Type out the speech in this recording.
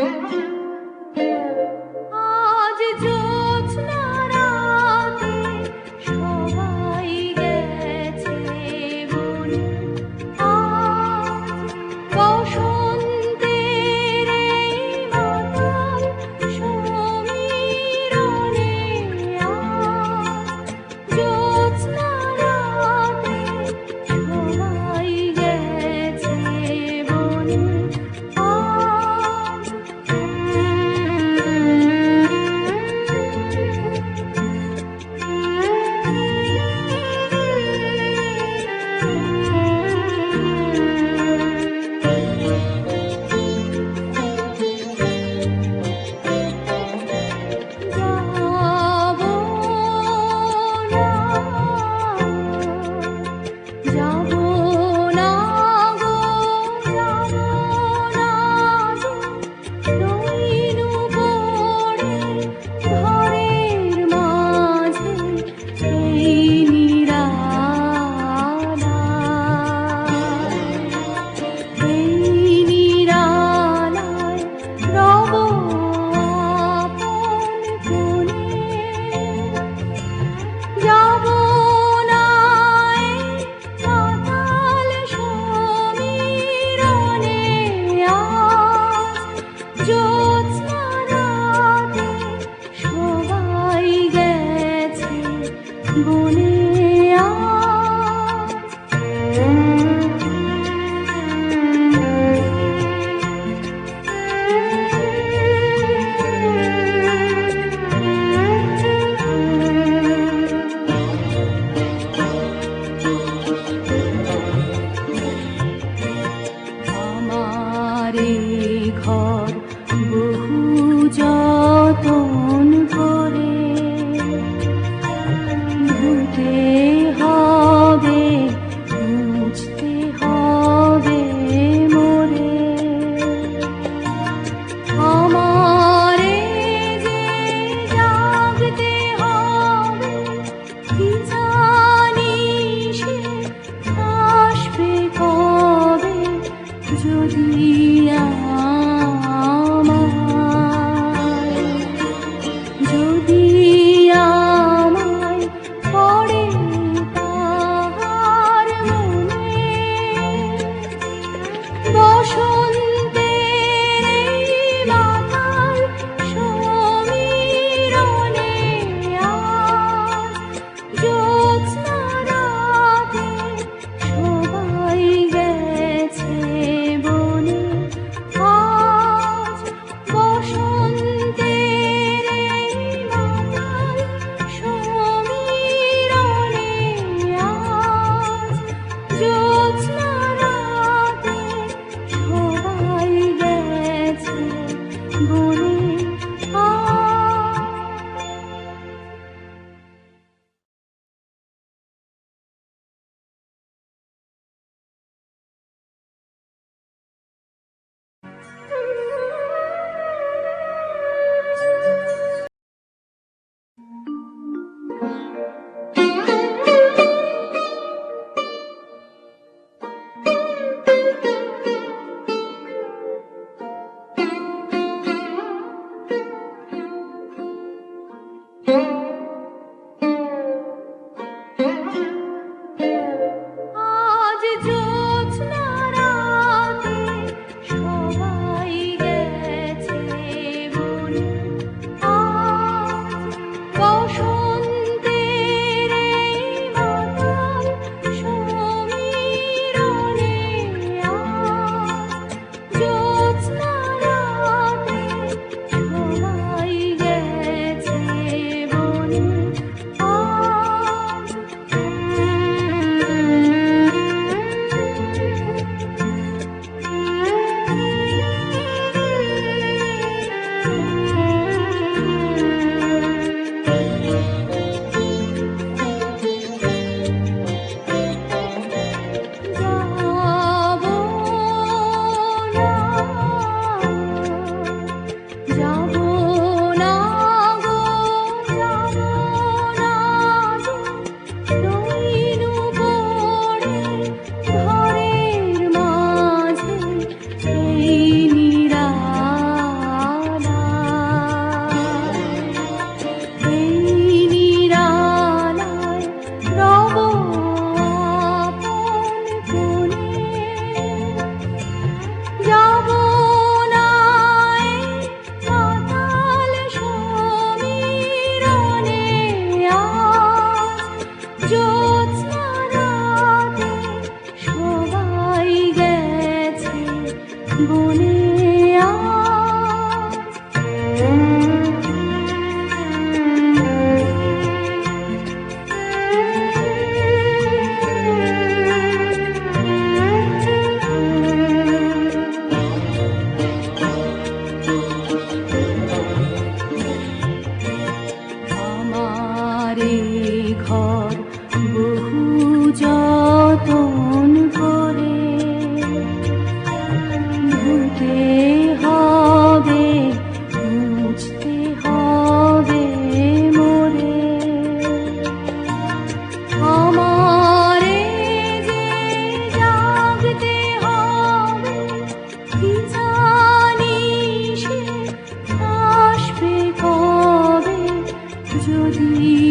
Mm-hmm. 不离。বুঝতে হবে বুঝতে হবে মোরে। আমারে যে জাগতে হবে, কি জানি সে আসবে কবে? যদি